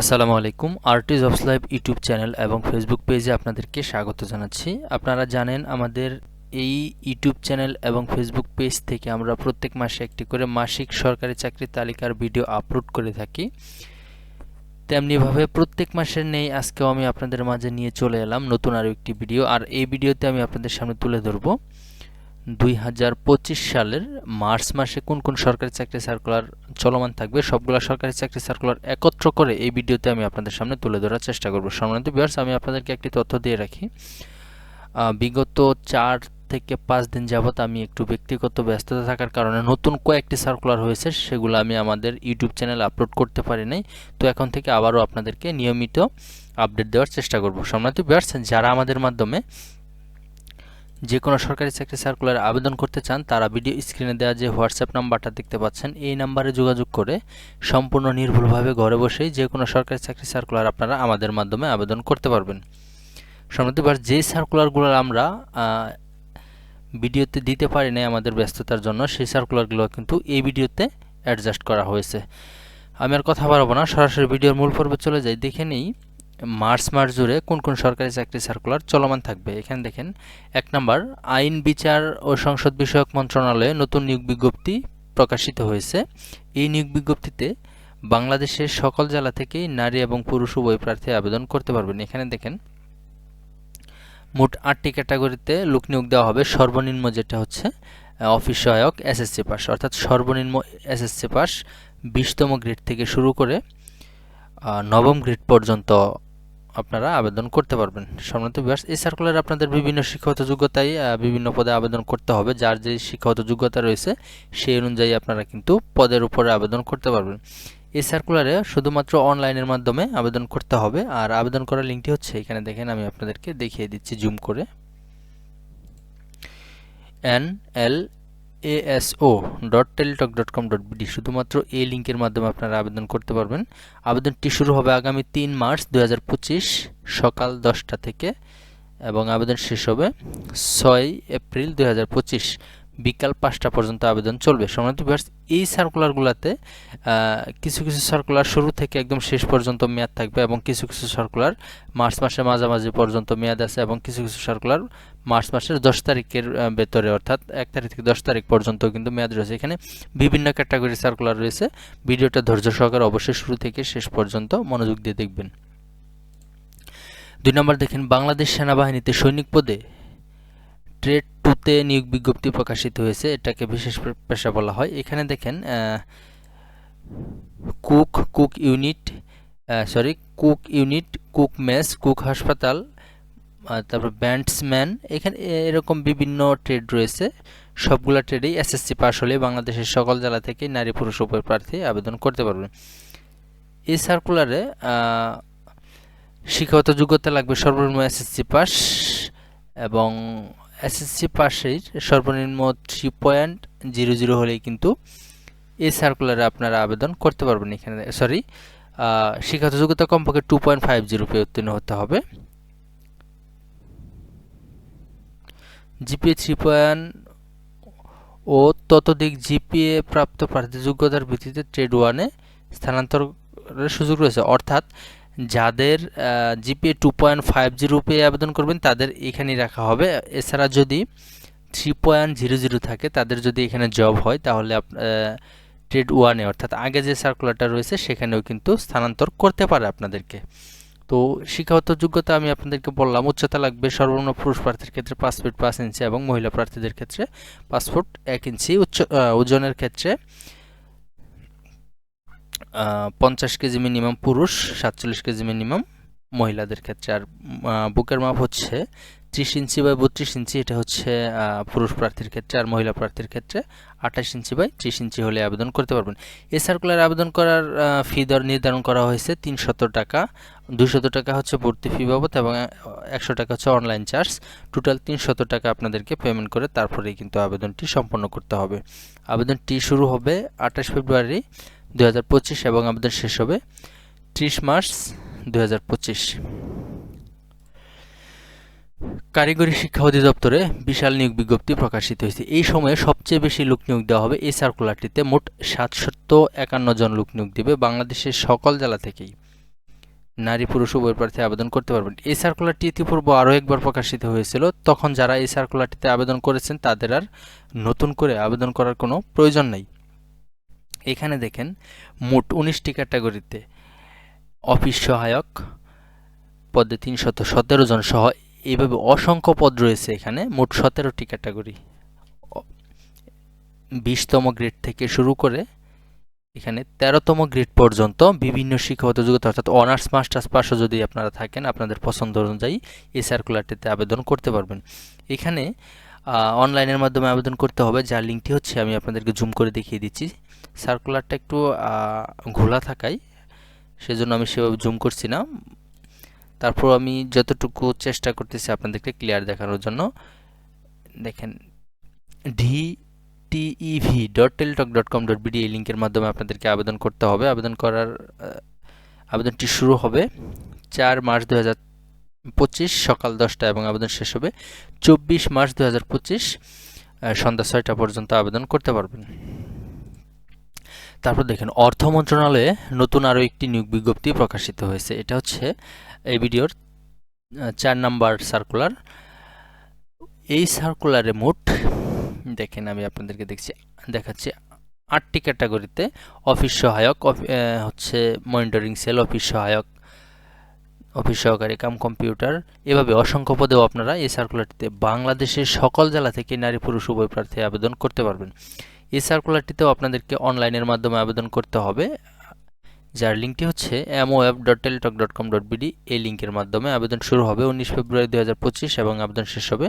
আসসালামু আলাইকুম arts of life YouTube channel এবং ফেসবুক পেজে আপনাদেরকে স্বাগত জানাচ্ছি। আপনারা জানেন আমাদের এই ইউটিউব চ্যানেল এবং ফেসবুক পেজ থেকে আমরা প্রত্যেক মাসে একটি করে মাসিক সরকারি চাকরি তালিকার ভিডিও আপলোড করে থাকি। তেমনিভাবে প্রত্যেক মাসের নেই, আজকেও আমি আপনাদের মাঝে নিয়ে চলে এলাম নতুন আরও একটি ভিডিও। আর এই ভিডিওতে আমি আপনাদের সামনে তুলে ধরবো। দুই হাজার পঁচিশ সালের মার্চ মাসে কোন কোন সরকারি চাকরি সার্কুলার চলমান থাকবে, সবগুলো সরকারি চাকরি সার্কুলার একত্র করে এই ভিডিওতে আমি আপনাদের সামনে তুলে ধরার চেষ্টা করব। সম্মানিত বিয়ার্স আমি আপনাদেরকে একটি তথ্য দিয়ে রাখি। বিগত চার থেকে পাঁচ দিন যাবত আমি একটু ব্যক্তিগত ব্যস্ততা থাকার কারণে নতুন কয়েকটি সার্কুলার হয়েছে, সেগুলো আমি আমাদের ইউটিউব চ্যানেলে আপলোড করতে পারি নাই। তো এখন থেকে আবারও আপনাদেরকে নিয়মিত আপডেট দেওয়ার চেষ্টা করব। সম্মানিত বিয়ার্স যারা আমাদের মাধ্যমে যে কোনো সরকারি চাকরি সার্কুলার আবেদন করতে চান, তারা ভিডিও স্ক্রিনে দেওয়া যে হোয়াটসঅ্যাপ নাম্বারটা দেখতে পাচ্ছেন, এই নাম্বারে যোগাযোগ করে সম্পূর্ণ নির্ভুলভাবে ঘরে বসেই যে কোনো সরকারি চাকরি সার্কুলার আপনারা আমাদের মাধ্যমে আবেদন করতে পারবেন। সম্মতিবার যে সার্কুলারগুলো আমরা ভিডিওতে দিতে পারি নাই আমাদের ব্যস্ততার জন্য, সেই সার্কুলারগুলো কিন্তু এই ভিডিওতে অ্যাডজাস্ট করা হয়েছে। আমি আর কথা বাড়াবো না, সরাসরি ভিডিওর মূল পর্বে চলে যাই। দেখে নিই মার্চ মাস জুড়ে কোন কোন সরকারি চাকরি সার্কুলার চলমান থাকবে? এখানে দেখেন, এক নম্বর, আইন, বিচার ও সংসদ বিষয়ক মন্ত্রণালয়ে নতুন নিয়োগ বিজ্ঞপ্তি প্রকাশিত হয়েছে। এই নিয়োগ বিজ্ঞপ্তিতে বাংলাদেশের সকল জেলা থেকেই নারী এবং পুরুষ উভয় প্রার্থী আবেদন করতে পারবেন। এখানে দেখেন, মোট আটটি ক্যাটাগরিতে লোক নিয়োগ দেওয়া হবে। সর্বনিম্ন যেটা হচ্ছে অফিস সহায়ক, এসএসসি পাস। অর্থাৎ সর্বনিম্ন এসএসসি পাস বিশতম গ্রেড থেকে শুরু করে নবম গ্রেড পর্যন্ত আপনারা আবেদন করতে পারবেন। সম্মানিত বিভার্স এই সার্কুলারে আপনাদের বিভিন্ন শিক্ষাগত যোগ্যতায় বিভিন্ন পদে আবেদন করতে হবে। যার যে শিক্ষাগত যোগ্যতা রয়েছে, সেই অনুযায়ী আপনারা কিন্তু পদের উপরে আবেদন করতে পারবেন। এই সার্কুলারে শুধুমাত্র অনলাইনের মাধ্যমে আবেদন করতে হবে। আর আবেদন করার লিঙ্কটি হচ্ছে এখানে দেখেন, আমি আপনাদেরকে দেখিয়ে দিচ্ছি জুম করে। N L A S O dot Teletalk dot com dot B D শুধুমাত্র এই লিঙ্কের মাধ্যমে আপনারা আবেদন করতে পারবেন। আবেদনটি শুরু হবে আগামী তিন মার্চ দুই হাজার পঁচিশ সকাল দশটা থেকে এবং আবেদন শেষ হবে ছয় এপ্রিল দুই হাজার পঁচিশ। বিকাল পাঁচটা পর্যন্ত আবেদন চলবে। সম্মানিত ভিউয়ার্স, এই সার্কুলারগুলোতে কিছু কিছু সার্কুলার শুরু থেকে একদম শেষ পর্যন্ত মেয়াদ থাকবে এবং কিছু কিছু সার্কুলার মার্চ মাসের মাঝামাঝি পর্যন্ত মেয়াদ আছে এবং কিছু কিছু সার্কুলার মার্চ মাসের দশ তারিখের ভেতরে অর্থাৎ এক তারিখ থেকে দশ তারিখ পর্যন্ত কিন্তু মেয়াদ রয়েছে। এখানে বিভিন্ন ক্যাটাগরি সার্কুলার রয়েছে। ভিডিওটা ধৈর্য সহকারে অবশ্যই শুরু থেকে শেষ পর্যন্ত মনোযোগ দিয়ে দেখবেন। দুই নম্বর দেখেন, বাংলাদেশ সেনাবাহিনীতে সৈনিক পদে ট্রেড টুতে নিয়োগ বিজ্ঞপ্তি প্রকাশিত হয়েছে, এটাকে বিশেষ পেশা বলা হয়। এখানে দেখেন cook cook unit sorry cook unit cook mess cook হাসপাতাল তারপর ব্যান্ডসম্যান এখানে এরকম বিভিন্ন ট্রেড রয়েছে। সবগুলা ট্রেডেই এসএসসি পাস হলে বাংলাদেশের সকল জেলা থেকে নারী পুরুষ উভয় প্রার্থী আবেদন করতে পারবেন। এই সার্কুলারে শিক্ষাগত যোগ্যতা লাগবে সর্বনিম্ন এসএসসি পাস এবং এসএসসি পাশের সর্বনিম্ন থ্রি পয়েন্ট জিরো জিরো হলেই কিন্তু এই সার্কুলারে আপনারা আবেদন করতে পারবেন এখানে সরি শিক্ষাগত যোগ্যতা কমপক্ষে টু পয়েন্ট ফাইভ জিরো পেয়ে উত্তীর্ণ হতে হবে। জিপিএ থ্রি পয়েন্ট ও ততোধিক জিপিএ প্রাপ্ত প্রার্থী যোগ্যতার ভিত্তিতে ট্রেড ওয়ানে স্থানান্তরের সুযোগ রয়েছে। অর্থাৎ যাদের GPA two point five zero পেয়ে আবেদন করবেন, তাদের এখানেই রাখা হবে। এছাড়া যদি থ্রি পয়েন্ট জিরো জিরো থাকে, তাদের যদি এখানে জব হয়, তাহলে ট্রেড ওয়ানে অর্থাৎ আগে যে সার্কুলারটা রয়েছে, সেখানেও কিন্তু স্থানান্তর করতে পারে আপনাদেরকে। তো শিক্ষাগত যোগ্যতা আমি আপনাদেরকে বললাম, উচ্চতা লাগবে সর্বনিম্ন পুরুষ প্রার্থীর ক্ষেত্রে পাঁচ ফিট পাঁচ ইঞ্চি এবং মহিলা প্রার্থীদের ক্ষেত্রে ফুট এক ইঞ্চি, উচ্চ ওজনের ক্ষেত্রে পঞ্চাশ কেজি মিনিমাম পুরুষ, সাতচল্লিশ কেজি মিনিমাম মহিলাদের ক্ষেত্রে। আর বুকের মাপ হচ্ছে ত্রিশ ইঞ্চি বাই বত্রিশ ইঞ্চি, এটা হচ্ছে পুরুষ প্রার্থীর ক্ষেত্রে আর মহিলা প্রার্থীর ক্ষেত্রে আঠাশ ইঞ্চি বাই ত্রিশ ইঞ্চি হলে আবেদন করতে পারবেন। এ সার্কুলার আবেদন করার ফি দর নির্ধারণ করা হয়েছে তিনশত টাকা। দুশত টাকা হচ্ছে ভর্তি ফি বাবদ এবং একশো টাকা হচ্ছে অনলাইন চার্জ টোটাল তিনশত টাকা আপনাদেরকে পেমেন্ট করে তারপরেই কিন্তু আবেদনটি সম্পন্ন করতে হবে। আবেদনটি শুরু হবে আঠাশ ফেব্রুয়ারি। দুই হাজার পঁচিশ এবং আবেদন শেষ হবে ত্রিশ মার্চ দুই হাজার পঁচিশ। কারিগরি শিক্ষা অধিদপ্তরে বিশাল নিয়োগ বিজ্ঞপ্তি প্রকাশিত হয়েছে। এই সময়ে সবচেয়ে বেশি লোক নিয়োগ দেওয়া হবে এই সার্কুলারটিতে মোট সাতশত একান্ন জন লোক নিয়োগ দেবে বাংলাদেশের সকল জেলা থেকেই। নারী, পুরুষ, উভয় প্রার্থী আবেদন করতে পারবেন। এই সার্কুলারটি ইতিপূর্বে আরও একবার প্রকাশিত হয়েছিল। তখন যারা এই সার্কুলারটিতে আবেদন করেছেন তাদের আর নতুন করে আবেদন করার কোনো প্রয়োজন নেই। এখানে দেখেন, মোট উনিশটি ক্যাটাগরিতে অফিস সহায়ক পদে তিনশত সতেরো জন সহ এইভাবে অসংখ্য পদ রয়েছে এখানে, মোট সতেরোটি ক্যাটাগরি। বিশতম গ্রেড থেকে শুরু করে এখানে তেরোতম গ্রেড পর্যন্ত বিভিন্ন শিক্ষাগত যোগ্যতা অর্থাৎ অনার্স, মাস্টার্স, পাশও যদি আপনারা থাকেন, আপনাদের পছন্দ অনুযায়ী এই সার্কুলারটিতে আবেদন করতে পারবেন। এখানে অনলাইনের মাধ্যমে আবেদন করতে হবে। যার লিঙ্কটি হচ্ছে, আমি আপনাদেরকে জুম করে দেখিয়ে দিচ্ছি। সার্কুলারটা একটু ঘোলা থাকায়, সেজন্য আমি সেভাবে জুম করছি না। তারপর আমি যতটুকু চেষ্টা করতেছি আপনাদেরকে ক্লিয়ার দেখানোর জন্য। দেখেন D T E V dot Teletalk dot com dot B D এই লিঙ্কের মাধ্যমে আপনাদেরকে আবেদন করতে হবে। আবেদন করার আবেদনটি শুরু হবে চার মার্চ দু হাজার পঁচিশ, সকাল দশটা এবং আবেদন শেষ হবে চব্বিশ মার্চ দু হাজার পঁচিশ সন্ধ্যা ছয়টা পর্যন্ত আবেদন করতে পারবেন। তারপর দেখেন, অর্থ মন্ত্রণালয়ে নতুন আরও একটি নিয়োগ বিজ্ঞপ্তি প্রকাশিত হয়েছে। এটা হচ্ছে এই ভিডিওর চার নাম্বার সার্কুলার। এই সার্কুলারে মোট, দেখেন আমি আপনাদেরকে দেখছি, দেখাচ্ছি আটটি ক্যাটাগরিতে অফিস সহায়ক হচ্ছে মনিটরিং সেল, অফিস সহায়ক অফিস সহকারী, কাম কম্পিউটার, এভাবে অসংখ্য পদেও আপনারা এই সার্কুলারটিতে বাংলাদেশের সকল জেলা থেকে নারী, পুরুষ, উভয় প্রার্থী আবেদন করতে পারবেন। এই সার্কুলারটিতেও আপনাদেরকে অনলাইনের মাধ্যমে আবেদন করতে হবে। যার লিঙ্কটি হচ্ছে M O F dot Teletalk dot com dot B D এই লিঙ্কের মাধ্যমে আবেদন শুরু হবে উনিশ ফেব্রুয়ারি দু হাজার পঁচিশ এবং আবেদন শেষ হবে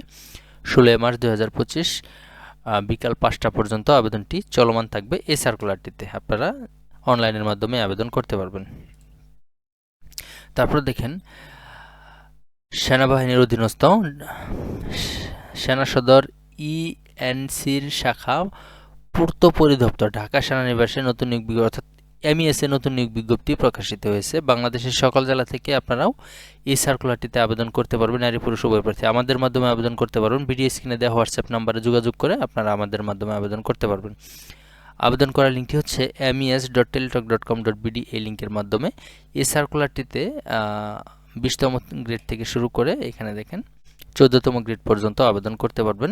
ষোলোই মার্চ দু হাজার পঁচিশ। বিকাল পাঁচটা পর্যন্ত আবেদনটি চলমান থাকবে এই সার্কুলারটিতে। আপনারা অনলাইনের মাধ্যমে আবেদন করতে পারবেন। তারপর দেখেন, সেনাবাহিনীর অধীনস্থ সেনা সদর ইএনসির শাখা পূর্ত পরিদপ্তর, ঢাকা সেনানিবাসে নতুন নিয়োগ অর্থাৎ এমইএসএ নতুন নিয়োগ বিজ্ঞপ্তি প্রকাশিত হয়েছে। বাংলাদেশের সকল জেলা থেকে আপনারাও এই সার্কুলারটিতে আবেদন করতে পারবেন, নারী, পুরুষ, উভয় প্রার্থী। আমাদের মাধ্যমে আবেদন করতে পারবেন, ভিডিও স্ক্রিনে দেওয়া হোয়াটসঅ্যাপ নাম্বারে যোগাযোগ করে আপনারা আমাদের মাধ্যমে আবেদন করতে পারবেন। আবেদন করার লিঙ্কটি হচ্ছে M E S dot Teletalk dot com dot B D এই লিঙ্কের মাধ্যমে। এই সার্কুলারটিতে বিশতম গ্রেড থেকে শুরু করে এখানে দেখেন, চোদ্দতম গ্রেড পর্যন্ত আবেদন করতে পারবেন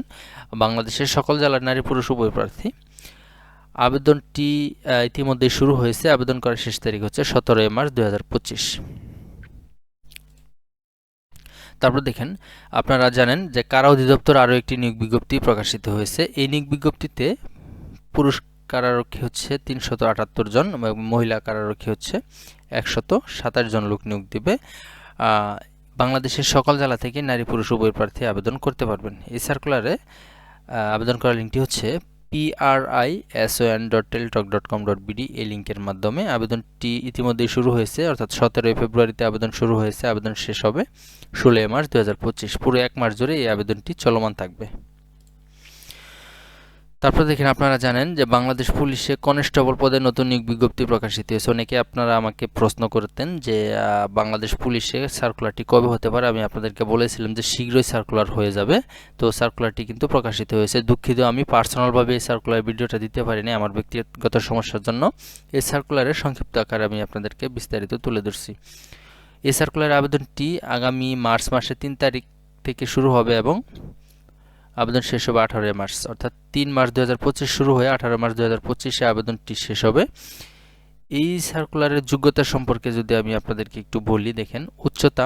বাংলাদেশের সকল জেলার নারী পুরুষ উভয় প্রার্থী। আবেদনটি ইতিমধ্যে শুরু হয়েছে। আবেদন করার শেষ তারিখ হচ্ছে সতেরোই মার্চ দু হাজার পঁচিশ। তারপর দেখেন, আপনারা জানেন যে কারা অধিদপ্তর আরও একটি নিয়োগ বিজ্ঞপ্তি প্রকাশিত হয়েছে। এই নিয়োগ বিজ্ঞপ্তিতে পুরুষ কারারক্ষী হচ্ছে তিনশত আটাত্তর জন মহিলা কারারক্ষী হচ্ছে একশত সাতাশ জন লোক নিয়োগ দিবে। বাংলাদেশের সকল জেলা থেকে নারী পুরুষ উভয় প্রার্থী আবেদন করতে পারবেন। এই সার্কুলারে আবেদন করার লিঙ্কটি হচ্ছে P R I S O N dot Teletalk dot com dot B D এই লিঙ্কের মাধ্যমে। আবেদনটি ইতিমধ্যেই শুরু হয়েছে, অর্থাৎ সতেরোই ফেব্রুয়ারিতে আবেদন শুরু হয়েছে। আবেদন শেষ হবে ষোলোই মার্চ দুই হাজার পঁচিশ। পুরো এক মাস জুড়ে এই আবেদনটি চলমান থাকবে। তারপর দেখেন আপনারা জানেন যে বাংলাদেশ পুলিশে কনস্টেবল পদে নতুন নিয়োগ বিজ্ঞপ্তি প্রকাশিত হয়েছে। অনেকে আপনারা আমাকে প্রশ্ন করতেন যে বাংলাদেশ পুলিশে সার্কুলারটি কবে হতে পারে? আমি আপনাদেরকে বলেছিলাম যে শীঘ্রই সার্কুলার হয়ে যাবে। তো সার্কুলারটি কিন্তু প্রকাশিত হয়েছে। দুঃখিত, আমি পার্সোনালভাবে এই সার্কুলার ভিডিওটা দিতে পারিনি আমার ব্যক্তিগত সমস্যার জন্য। এই সার্কুলারের সংক্ষিপ্ত আকারে আমি আপনাদেরকে বিস্তারিত তুলে ধরছি। এই সার্কুলার আবেদনটি আগামী মার্চ মাসের তিন তারিখ থেকে শুরু হবে এবং আবেদন শেষ হবে আঠারোই মার্চ, অর্থাৎ তিন মার্চ দু শুরু হয়ে আঠারো মার্চ দু হাজার পঁচিশে আবেদনটি শেষ হবে। এই সার্কুলারের যোগ্যতা সম্পর্কে যদি আমি আপনাদেরকে একটু বলি, দেখেন, উচ্চতা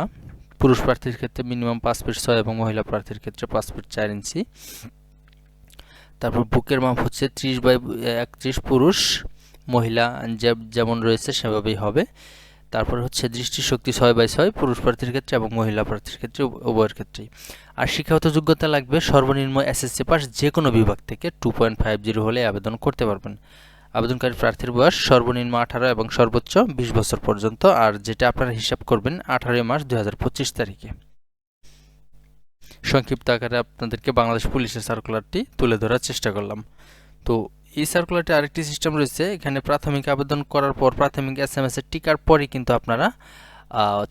পুরুষ প্রার্থীর ক্ষেত্রে মিনিমাম পাঁচ ফিট ছয় এবং মহিলা প্রার্থীর ক্ষেত্রে পাঁচ ফিট চার ইঞ্চি। তারপর বুকের মাপ হচ্ছে ত্রিশ বাই, একত্রিশ পুরুষ, মহিলা, যেমন রয়েছে সেভাবেই হবে। তারপর হচ্ছে দৃষ্টিশক্তি ছয় বাই ছয়, পুরুষ প্রার্থীর ক্ষেত্রে এবং মহিলা প্রার্থীর ক্ষেত্রে উভয়ের ক্ষেত্রেই। আর শিক্ষাগত যোগ্যতা লাগবে সর্বনিম্ন এসএসসি পাস যে কোনো বিভাগ থেকে টু পয়েন্ট ফাইভ জিরো হলে আবেদন করতে পারবেন। আবেদনকারী প্রার্থীর বয়স সর্বনিম্ন আঠারো এবং সর্বোচ্চ বিশ বছর পর্যন্ত, আর যেটা আপনারা হিসাব করবেন আঠারোই মার্চ দুই হাজার পঁচিশ তারিখে। সংক্ষিপ্ত আকারে আপনাদেরকে বাংলাদেশ পুলিশের সার্কুলারটি তুলে ধরার চেষ্টা করলাম। তো এই সার্কুলারটি আরেকটি সিস্টেম রয়েছে। এখানে প্রাথমিক আবেদন করার পর প্রাথমিক এস এম এস এর টিকার পরই কিন্তু আপনারা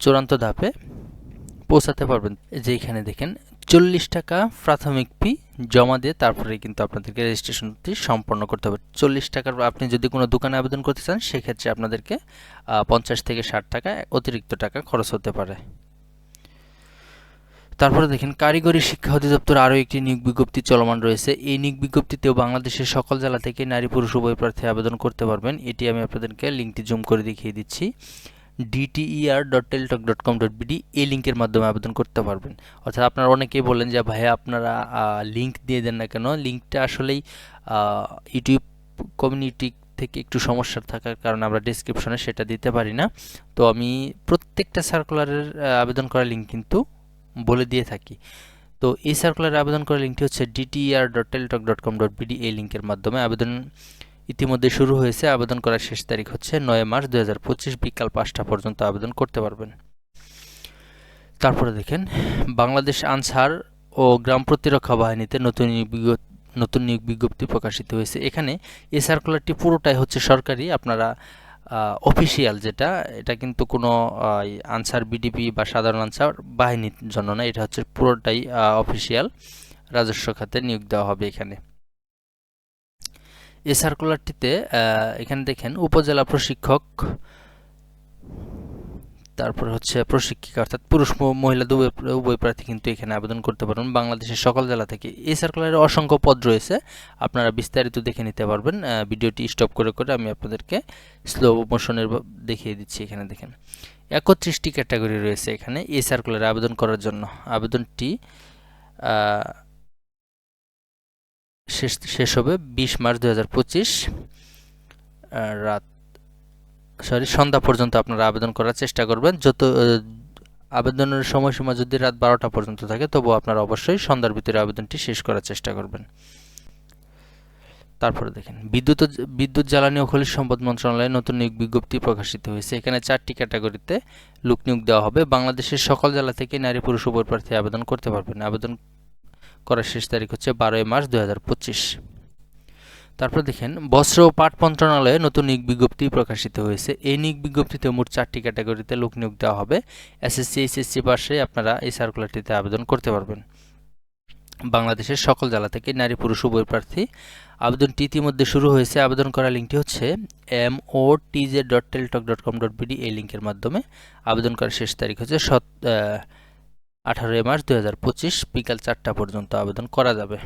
চূড়ান্ত ধাপে পৌঁছাতে পারবেন। যে এখানে দেখেন, চল্লিশ টাকা প্রাথমিক ফি জমা দিয়ে তারপরে কিন্তু আপনাদেরকে রেজিস্ট্রেশনটি সম্পন্ন করতে হবে। চল্লিশ টাকার আপনি যদি কোনো দোকানে আবেদন করতে চান, সেক্ষেত্রে আপনাদেরকে পঞ্চাশ থেকে ষাট টাকা অতিরিক্ত টাকা খরচ হতে পারে। তারপরে দেখেন, কারিগরি শিক্ষা অধিদপ্তর আরও একটি নিয়োগ বিজ্ঞপ্তি চলমান রয়েছে। এই নিয়োগ বিজ্ঞপ্তিতেও বাংলাদেশের সকল জেলা থেকে নারী পুরুষ উভয় প্রার্থী আবেদন করতে পারবেন। এটি আমি আপনাদেরকে লিঙ্কটি জুম করে দেখিয়ে দিচ্ছি। D T E R dot Teletalk dot com dot B D এই লিঙ্কের মাধ্যমে আবেদন করতে পারবেন। অর্থাৎ আপনারা অনেকেই বলেন যে, ভাইয়া, আপনারা লিঙ্ক দিয়ে দেন না কেন? লিঙ্কটা আসলেই ইউটিউব কমিউনিটি থেকে একটু সমস্যার থাকার কারণে আমরা ডিসক্রিপশনে সেটা দিতে পারি না। তো আমি প্রত্যেকটা সার্কুলারের আবেদন করার লিঙ্ক কিন্তু বলে দিয়ে থাকি। তো এই সার্কুলারে আবেদন করার লিঙ্কটি হচ্ছে D T R dot Teletalk dot com dot B D এই লিঙ্কের মাধ্যমে। আবেদন ইতিমধ্যে শুরু হয়েছে। আবেদন করার শেষ তারিখ হচ্ছে নয় মার্চ দু হাজার পঁচিশ, বিকাল পাঁচটা পর্যন্ত আবেদন করতে পারবেন। তারপরে দেখেন, বাংলাদেশ আনসার ও গ্রাম প্রতিরক্ষা বাহিনীতে নতুন নতুন নিয়োগ বিজ্ঞপ্তি প্রকাশিত হয়েছে। এখানে এই সার্কুলারটি পুরোটাই হচ্ছে সরকারি। আপনারা অফিসিয়াল যেটা, এটা কিন্তু কোনো আনসার বিডিপি বা সাধারণ আনসার বাহিনীর জন্য না, এটা হচ্ছে পুরোটাই অফিসিয়াল রাজস্ব খাতে নিয়োগ দেওয়া হবে এখানে। এ সার্কুলারটিতে এখানে দেখেন, উপজেলা প্রশিক্ষক তারপর হচ্ছে প্রশিক্ষিকা অর্থাৎ পুরুষ মহিলা উভয় প্রার্থী কিন্তু এখানে আবেদন করতে পারবেন। বাংলাদেশের সকল জেলা থেকে এই সার্কুলারে অসংখ্য পদ রয়েছে। আপনারা বিস্তারিত দেখে নিতে পারবেন। ভিডিওটি স্টপ করে করে আমি আপনাদেরকে স্লো মোশনের দেখিয়ে দিচ্ছি এখানে দেখেন। একত্রিশটি ক্যাটাগরি রয়েছে এখানে এই সার্কুলারে আবেদন করার জন্য। আবেদনটি শেষ শেষ হবে বিশ মার্চ দু হাজার পঁচিশ রাত সরি, সন্ধ্যা পর্যন্ত আপনারা আবেদন করার চেষ্টা করবেন। যত আবেদনের সময়সীমা যদি রাত বারোটা পর্যন্ত থাকে তবু আপনারা অবশ্যই সন্ধ্যার ভিতরে আবেদনটি শেষ করার চেষ্টা করবেন। তারপরে দেখেন, বিদ্যুৎ বিদ্যুৎ জ্বালানি ও খনিজ সম্পদ মন্ত্রণালয়ে নতুন নিয়োগ বিজ্ঞপ্তি প্রকাশিত হয়েছে। এখানে চারটি ক্যাটাগরিতে লোক নিয়োগ দেওয়া হবে। বাংলাদেশের সকল জেলা থেকে নারী, পুরুষ, উভয় প্রার্থী আবেদন করতে পারবেন। আবেদন করার শেষ তারিখ হচ্ছে বারোই মার্চ দু হাজার পঁচিশ। তারপর দেখেন, বস্ত্র ও পাট মন্ত্রণালয়ে নতুন নিয়োগ বিজ্ঞপ্তি প্রকাশিত হয়েছে। এই নিয়োগ বিজ্ঞপ্তিতে মোট চারটি ক্যাটাগরিতে লোক নিয়োগ দেওয়া হবে। এসএসসি এইচএসসি পাশে আপনারা এই সার্কুলারটিতে আবেদন করতে পারবেন। বাংলাদেশের সকল জেলা থেকে নারী, পুরুষ, উভয় প্রার্থী আবেদনটি ইতিমধ্যে শুরু হয়েছে। আবেদন করার লিঙ্কটি হচ্ছে M O T J dot Teletalk dot com dot B D এই লিঙ্কের মাধ্যমে আবেদন করার শেষ তারিখ হচ্ছে সত আঠারোই মার্চ দু হাজার পঁচিশ, বিকাল চারটা পর্যন্ত আবেদন করা যাবে।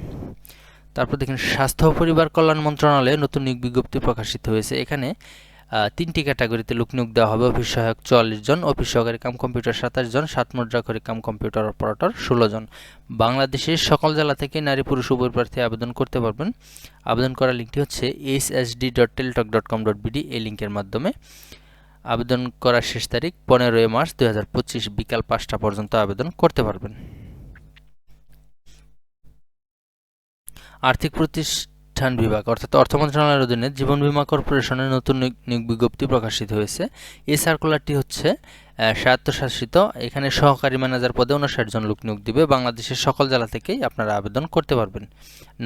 তারপর দেখেন, স্বাস্থ্য পরিবার কল্যাণ মন্ত্রণালয়ে নতুন নিয়োগ বিজ্ঞপ্তি প্রকাশিত হয়েছে। এখানে তিনটি ক্যাটাগরিতে লোক নিয়োগ দেওয়া হবে। অফিস সহায়ক চুয়াল্লিশ জন, অফিস সহকারী কাম কম্পিউটার সাতাশ জন, সাত মুদ্রাক্ষরী কাম কম্পিউটার অপারেটর ষোলো জন। বাংলাদেশের সকল জেলা থেকে নারী, পুরুষ, উভয় প্রার্থী আবেদন করতে পারবেন। আবেদন করার লিঙ্কটি হচ্ছে S S D dot Teletalk dot com dot B D, এই লিঙ্কের মাধ্যমে। আবেদন করার শেষ তারিখ পনেরোই মার্চ দু হাজার পঁচিশ, বিকাল পাঁচটা পর্যন্ত আবেদন করতে পারবেন। আর্থিক প্রতিষ্ঠান বিভাগ, অর্থাৎ অর্থ মন্ত্রণালয়ের অধীনে জীবন বীমা কর্পোরেশনের নতুন বিজ্ঞপ্তি প্রকাশিত হয়েছে। এই সার্কুলারটি হচ্ছে স্বায়ত্তশাসিত, এখানে সহকারী ম্যানেজার পদে উনষাট জন লোক নিয়োগ দিবে। বাংলাদেশের সকল জেলা থেকেই আপনারা আবেদন করতে পারবেন।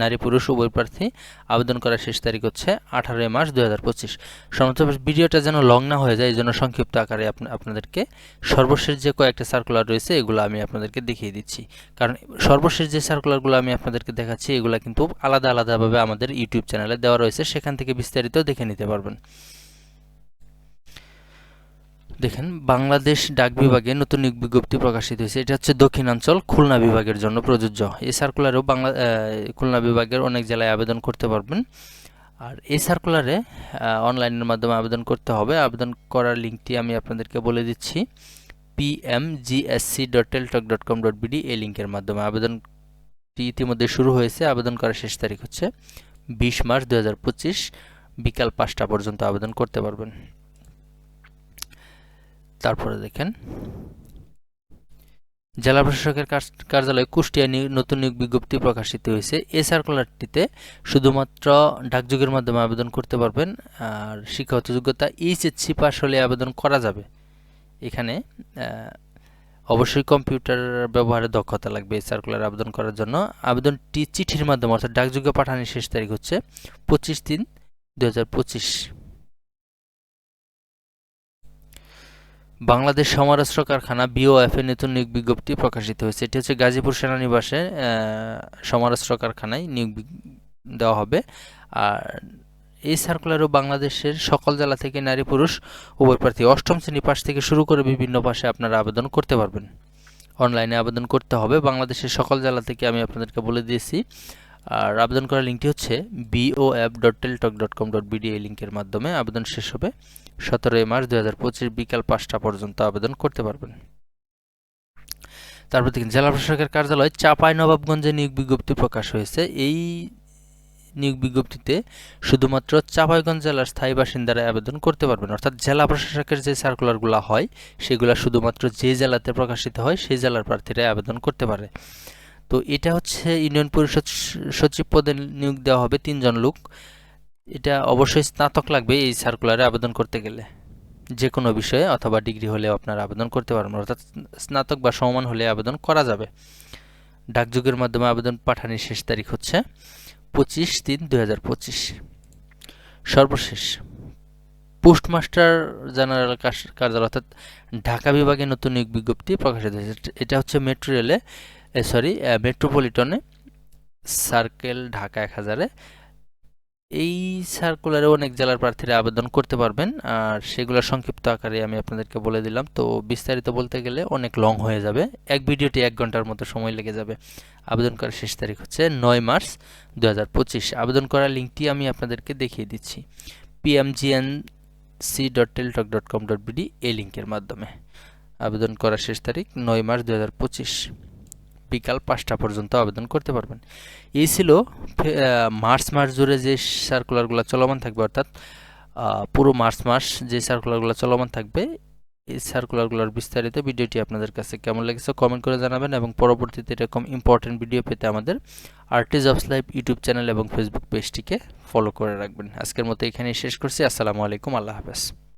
নারী, পুরুষ, উভয় প্রার্থী আবেদন করার শেষ তারিখ হচ্ছে আঠারোই মার্চ দু হাজার পঁচিশ। সমস্ত ভিডিওটা যেন লং না হয়ে যায় এই জন্য সংক্ষিপ্ত আকারে আপনাদেরকে সর্বশেষ যে কয়েকটা সার্কুলার রয়েছে, এগুলো আমি আপনাদেরকে দেখিয়ে দিচ্ছি। কারণ সর্বশেষ যে সার্কুলারগুলো আমি আপনাদেরকে দেখাচ্ছি, এগুলো কিন্তু আলাদা আলাদাভাবে আমাদের ইউটিউব চ্যানেলে দেওয়া রয়েছে, সেখান থেকে বিস্তারিত দেখে নিতে পারবেন। দেখেন, বাংলাদেশ ডাক বিভাগে নতুন বিজ্ঞপ্তি প্রকাশিত হয়েছে। এটা হচ্ছে দক্ষিণাঞ্চল খুলনা বিভাগের জন্য প্রযোজ্য। এই সার্কুলারেও বাংলা খুলনা বিভাগের অনেক জেলায় আবেদন করতে পারবেন। আর এই সার্কুলারে অনলাইনের মাধ্যমে আবেদন করতে হবে। আবেদন করার লিঙ্কটি আমি আপনাদেরকে বলে দিচ্ছি। P M G S C dot Teletalk dot com dot B D এই লিঙ্কের মাধ্যমে। আবেদনটি ইতিমধ্যে শুরু হয়েছে। আবেদন করার শেষ তারিখ হচ্ছে বিশ মার্চ দু হাজার পঁচিশ। বিকাল পাঁচটা পর্যন্ত আবেদন করতে পারবেন। তারপরে দেখেন। জেলা প্রশাসকের কার্যালয়ে কুষ্টিয়া নতুন নিয়োগ বিজ্ঞপ্তি প্রকাশিত হয়েছে। এ সার্কুলারটিতে শুধুমাত্র ডাকযোগের মাধ্যমে আবেদন করতে পারবেন, আর শিক্ষাগত যোগ্যতা এইচএসসি পাস হলে আবেদন করা যাবে। এখানে অবশ্যই কম্পিউটার ব্যবহারে দক্ষতা লাগবে এই সার্কুলার আবেদন করার জন্য। আবেদনটি চিঠির মাধ্যমে, অর্থাৎ ডাকযোগে পাঠানোর শেষ তারিখ হচ্ছে পঁচিশ তিন দু বাংলাদেশ সমরাস্ত্র কারখানা বিওএফ এর নতুন নিয়োগ বিজ্ঞপ্তি প্রকাশিত হয়েছে। এটি হচ্ছে গাজীপুর সেনানিবাসে সমরাস্ত্র কারখানায় নিয়োগ দেওয়া হবে। আর এই সার্কুলারও বাংলাদেশের সকল জেলা থেকে নারী, পুরুষ উভয় প্রার্থী অষ্টম শ্রেণি পাশ থেকে শুরু করে বিভিন্ন পাশে আপনারা আবেদন করতে পারবেন। অনলাইনে আবেদন করতে হবে। বাংলাদেশের সকল জেলা থেকে আমি আপনাদেরকে বলে দিয়েছি। আর আবেদন করার লিঙ্কটি হচ্ছে B O F dot Teletalk dot com dot B D এই লিঙ্কের মাধ্যমে। আবেদন শেষ হবে। সতেরোই মার্চ দু হাজার পঁচিশ বিকাল পাঁচটা পর্যন্ত আবেদন করতে পারবেন। তারপর দেখেন, জেলা প্রশাসকের কার্যালয় চাপাই নবাবগঞ্জে নিয়োগ বিজ্ঞপ্তি প্রকাশ হয়েছে। এই নিয়োগ বিজ্ঞপ্তিতে শুধুমাত্র চাঁপাইগঞ্জ জেলার স্থায়ী বাসিন্দারা আবেদন করতে পারবেন। অর্থাৎ জেলা প্রশাসকের যে সার্কুলারগুলো হয়, সেগুলো শুধুমাত্র যে জেলাতে প্রকাশিত হয়, সেই জেলার প্রার্থীরা আবেদন করতে পারে। তো এটা হচ্ছে ইউনিয়ন পরিষদ সচিব পদে নিয়োগ দেওয়া হবে তিনজন লোক। এটা অবশ্যই স্নাতক লাগবে এই সার্কুলারে আবেদন করতে গেলে। যে কোনো বিষয়ে অথবা ডিগ্রি হলেও আপনারা আবেদন করতে পারবেন, অর্থাৎ স্নাতক বা সমান হলে আবেদন করা যাবে। ডাকযোগের মাধ্যমে আবেদন পাঠানোর শেষ তারিখ হচ্ছে পঁচিশ তিন দুই সর্বশেষ, পোস্টমাস্টার জেনারেল কার্যালয়, অর্থাৎ ঢাকা বিভাগে নতুন নিয়োগ বিজ্ঞপ্তি প্রকাশিত হয়েছে। এটা হচ্ছে মেট্রো রেলে সরি মেট্রোপলিটনে সার্কেল ঢাকা এক হাজারে এই সার্কুলারে অনেক জেলার প্রার্থীরা আবেদন করতে পারবেন। আর সেগুলো সংক্ষিপ্ত আকারে আমি আপনাদেরকে বলে দিলাম। তো বিস্তারিত বলতে গেলে অনেক লং হয়ে যাবে। এক ভিডিওটি এক ঘণ্টার মতো সময় লেগে যাবে। আবেদন করার শেষ তারিখ হচ্ছে নয় মার্চ দু হাজার পঁচিশ। আবেদন করার লিঙ্কটি আমি আপনাদেরকে দেখিয়ে দিচ্ছি। P M G N C dot Teletalk dot com dot B D এই লিঙ্কের মাধ্যমে। আবেদন করার শেষ তারিখ নয় মার্চ দু হাজার পঁচিশ। বিকাল পাঁচটা পর্যন্ত আবেদন করতে পারবেন। এই ছিল মার্চ মাস জুড়ে যে সার্কুলারগুলো চলমান থাকবে, অর্থাৎ পুরো মার্চ মাস যে সার্কুলারগুলো চলমান থাকবে, এই সার্কুলারগুলোর বিস্তারিত ভিডিওটি আপনাদের কাছে কেমন লেগেছে কমেন্ট করে জানাবেন এবং পরবর্তীতে এরকম ইম্পর্টেন্ট ভিডিও পেতে আমাদের arts of live YouTube channel এবং ফেসবুক পেজটিকে ফলো করে রাখবেন। আজকের মতো এখানেই শেষ করছি। আসসালামু আলাইকুম। আল্লাহ হাফেজ।